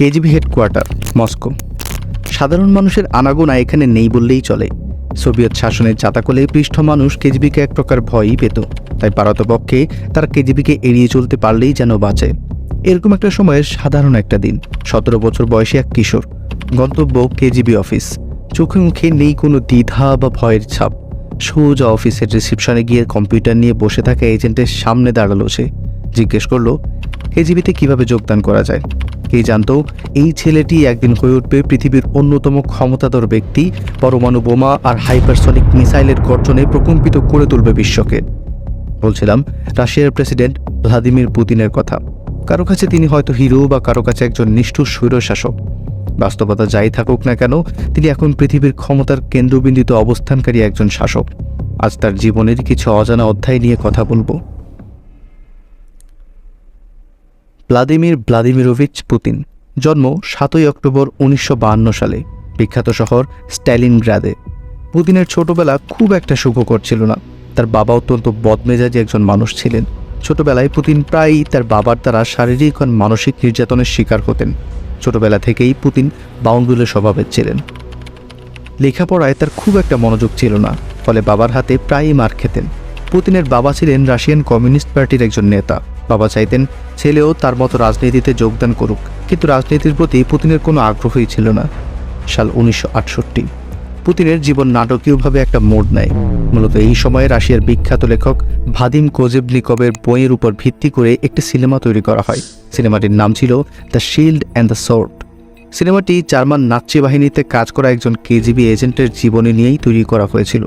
KGB headquarter, Moscow. সাধারণ মানুষের আনাগোনা এখানে নেই বললেই চলে। সোভিয়েত শাসনের চাতাকলে পৃষ্ঠ মানুষ কেজিবিকে এক প্রকার ভয়ই পেত। তাই পারতপক্ষে তারা কেজিবিকে এড়িয়ে চলতে পারলেই যেন বাঁচে। এরকম একটা সময়ের সাধারণ একটা দিন। সতেরো বছর বয়সী এক কিশোর। গন্তব্য কেজিবি অফিস। চোখে মুখে নেই কোনো দ্বিধা বা ভয়ের ছাপ। সোজা অফিসের রিসিপশনে গিয়ে কম্পিউটার নিয়ে বসে থাকা এজেন্টের সামনে দাঁড়াল সে। জিজ্ঞেস করল, কেজিবিতে কীভাবে যোগদান করা যায়? কে জানত? এই ছেলেটি একদিন হয়ে উঠবে পৃথিবীর অন্যতম ক্ষমতাধর ব্যক্তি, পরমাণু বোমা আর হাইপারসনিক মিসাইলের গর্জনে প্রকম্পিত করে তুলবে বিশ্বকে। বলছিলাম, রাশিয়ার প্রেসিডেন্ট ভ্লাদিমির পুতিনের কথা। কারও কাছে তিনি হয়তো হিরো বা কারও কাছে একজন নিষ্ঠুর স্বৈরশাসক। বাস্তবতা যাই থাকুক না কেন, তিনি এখন পৃথিবীর ক্ষমতার কেন্দ্রবিন্দুতে অবস্থানকারী একজন শাসক। আজ তার জীবনের কিছু অজানা অধ্যায় নিয়ে কথা বলব। ভ্লাদিমির ভ্লাদিমিরোভিচ পুতিন, জন্ম সাতই অক্টোবর উনিশশো সালে, বিখ্যাত শহর স্ট্যালিনগ্রাদে। পুতিনের ছোটবেলা খুব একটা সুখকর ছিল না। তার বাবা অত্যন্ত বদমেজাজি একজন মানুষ ছিলেন। ছোটবেলায় পুতিন প্রায়ই তার বাবার দ্বারা শারীরিক ও মানসিক নির্যাতনের শিকার হতেন। ছোটবেলা থেকেই পুতিন বাউন্ডুলের স্বভাবের ছিলেন। লেখাপড়ায় তার খুব একটা মনোযোগ ছিল না, ফলে বাবার হাতে প্রায়ই মার খেতেন। পুতিনের বাবা ছিলেন রাশিয়ান কমিউনিস্ট পার্টির একজন নেতা। বাবা চাইতেন ছেলেও তার মতো রাজনীতিতে যোগদান করুক, কিন্তু রাজনীতির প্রতি পুতিনের কোনো আগ্রহই ছিল না। সাল উনিশশো আটষট্টি। পুতিনের জীবন নাটকীয়ভাবে একটা মোড় নেয়। মূলত এই সময়ে রাশিয়ার বিখ্যাত লেখক ভাদিম কোজেবনিকবের বইয়ের উপর ভিত্তি করে একটি সিনেমা তৈরি করা হয়। সিনেমাটির নাম ছিল the shield and the sword সিনেমাটি জার্মান নাৎসি বাহিনীতে কাজ করা একজন কেজিবি এজেন্টের জীবনী নিয়েই তৈরি করা হয়েছিল।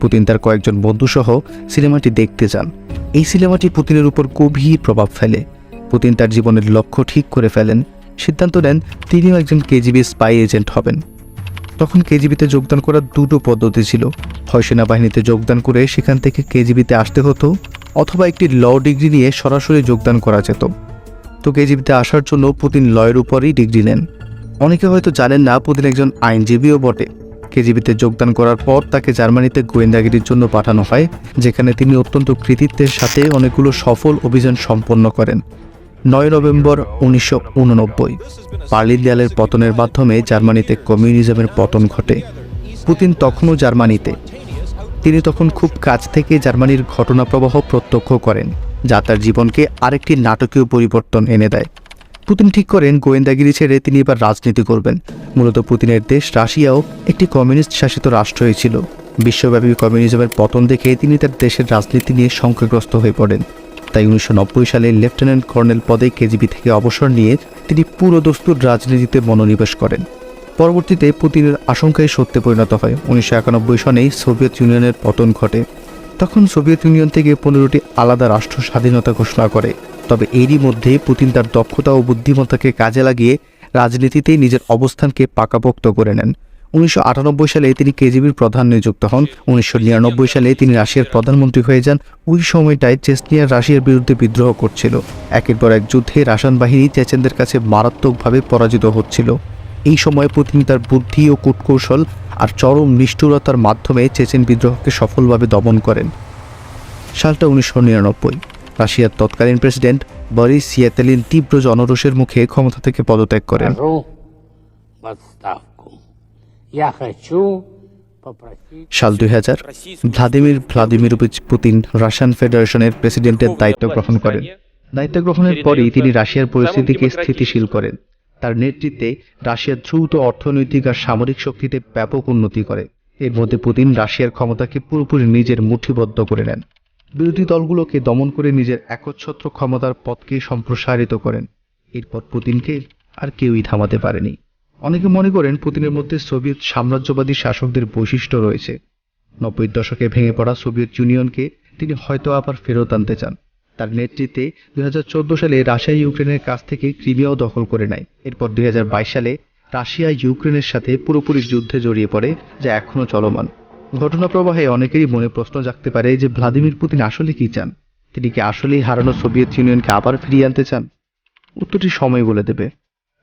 পুতিন তার কয়েকজন বন্ধুসহ সিনেমাটি দেখতে যান। এই সিনেমাটি পুতিনের উপর গভীর প্রভাব ফেলে। পুতিন তার জীবনের লক্ষ্য ঠিক করে ফেলেন, সিদ্ধান্ত নেন তিনিও একজন কেজিবি স্পাই এজেন্ট হবেন। তখন কেজিবিতে যোগদান করার দুটো পদ্ধতি ছিল। হয় সেনাবাহিনীতে যোগদান করে সেখান থেকে কেজিবিতে আসতে হতো, অথবা একটি ল ডিগ্রি নিয়ে সরাসরি যোগদান করা যেত। তো কেজিবিতে আসার জন্য পুতিন লয়ের উপরই ডিগ্রি নেন। অনেকে হয়তো জানেন না, পুতিন একজন আইনজীবীও বটে। কেজিবিতে যোগদান করার পর তাকে জার্মানিতে গোয়েন্দাগিরির জন্য পাঠানো হয়, যেখানে তিনি অত্যন্ত কৃতিত্বের সাথে অনেকগুলো সফল অভিযান সম্পন্ন করেন। নয় নভেম্বর উনিশশো পার্লিন দেয়ালের পতনের মাধ্যমে জার্মানিতে কমিউনিজমের পতন ঘটে। পুতিন তখনও জার্মানিতে। তিনি তখন খুব কাছ থেকে জার্মানির ঘটনাপ্রবাহ প্রত্যক্ষ করেন, যা তার জীবনকে আরেকটি নাটকীয় পরিবর্তন এনে দেয়। পুতিন ঠিক করেন গোয়েন্দাগিরি ছেড়ে তিনি এবার রাজনীতি করবেন। মূলত পুতিনের দেশ রাশিয়াও একটি কমিউনিস্ট শাসিত রাষ্ট্র হয়েছিল বিশ্বব্যাপী কমিউনিজমের পতন দেখে তিনি তার দেশের রাজনীতি নিয়ে শঙ্কাগ্রস্ত হয়ে পড়েন। তাই উনিশশো নব্বই সালে লেফটেন্যান্ট কর্নেল পদে কেজিবি থেকে অবসর নিয়ে তিনি পুরো দস্তুর রাজনীতিতে মনোনিবেশ করেন। পরবর্তীতে পুতিনের আশঙ্কায় সত্যে পরিণত হয়। উনিশশো সনেই সোভিয়েত ইউনিয়নের পতন ঘটে। তখন সোভিয়েত ইউনিয়ন থেকে পনেরোটি আলাদা রাষ্ট্র স্বাধীনতা ঘোষণা করে। তবে এরই মধ্যে পুতিন তার দক্ষতা ও বুদ্ধিমত্তাকে কাজে লাগিয়ে রাজনীতিতে নিজের অবস্থানকে পাকাপোক্ত করে নেন। উনিশশো আটানব্বই সালে তিনি কেজিবির প্রধান নিযুক্ত হন। উনিশশো নিরানব্বই সালে তিনি রাশিয়ার প্রধানমন্ত্রী হয়ে যান। ওই সময়টায় চেচনিয়ার রাশিয়ার বিরুদ্ধে বিদ্রোহ করছিল। একের পর এক যুদ্ধে রাশান বাহিনী চেচেনদের কাছে মারাত্মকভাবে পরাজিত হচ্ছিল। এই সময় পুতিন তার বুদ্ধি ও কূটকৌশল আর চরম নিষ্ঠুরতার মাধ্যমে চেচেন বিদ্রোহকে সফলভাবে দমন করেন। সালটা উনিশশো নিরানব্বই। রাশিয়ার তৎকালীন প্রেসিডেন্ট বরিস সিয়াতেলিন তীব্র জনরোষের মুখে ক্ষমতা থেকে পদত্যাগ করেন। সাল দুই হাজার ভ্লাদিমির ভ্লাদিমির পুতিন রাশিয়ান ফেডারেশনের প্রেসিডেন্টের দায়িত্ব গ্রহণ করেন। দায়িত্ব গ্রহণের পরেই তিনি রাশিয়ার পরিস্থিতিকে স্থিতিশীল করেন। তার নেতৃত্বে রাশিয়া দ্রুত অর্থনৈতিক আর সামরিক শক্তিতে ব্যাপক উন্নতি করে। এর মধ্যে পুতিন রাশিয়ার ক্ষমতাকে পুরোপুরি নিজের মুঠিবদ্ধ করে নেন। বিরোধী দলগুলোকে দমন করে নিজের একচ্ছত্র ক্ষমতার পথকে সম্প্রসারিত করেন। এরপর পুতিনকে আর কেউই থামাতে পারেনি। অনেকে মনে করেন পুতিনের মধ্যে সোভিয়েত সাম্রাজ্যবাদী শাসকদের বৈশিষ্ট্য রয়েছে। নব্বই দশকে ভেঙে পড়া সোভিয়েত ইউনিয়নকে তিনি হয়তো আবার ফেরত আনতে চান। তার নেতৃত্বে দুই হাজার চোদ্দ সালে রাশিয়া ইউক্রেনের কাছ থেকে ক্রিমিয়াও দখল করে নেয়। এরপর দুই হাজার বাইশ সালে রাশিয়া ইউক্রেনের সাথে পুরোপুরি যুদ্ধে জড়িয়ে পড়ে, যা এখনও চলমান। ঘটনা প্রবাহে অনেকেরই মনে প্রশ্ন জাগতে পারে যে ভ্লাদিমির পুতিন আসলে কি চান? তিনি কি আসলেই হারানো সোভিয়েত ইউনিয়নকে আবার ফিরিয়ে আনতে চান? উত্তরটি সময় বলে দেবে।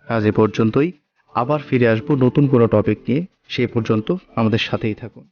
আজ এ পর্যন্তই। আবার ফিরে আসব নতুন কোনো টপিক নিয়ে। সে পর্যন্ত আমাদের সাথেই থাকুন।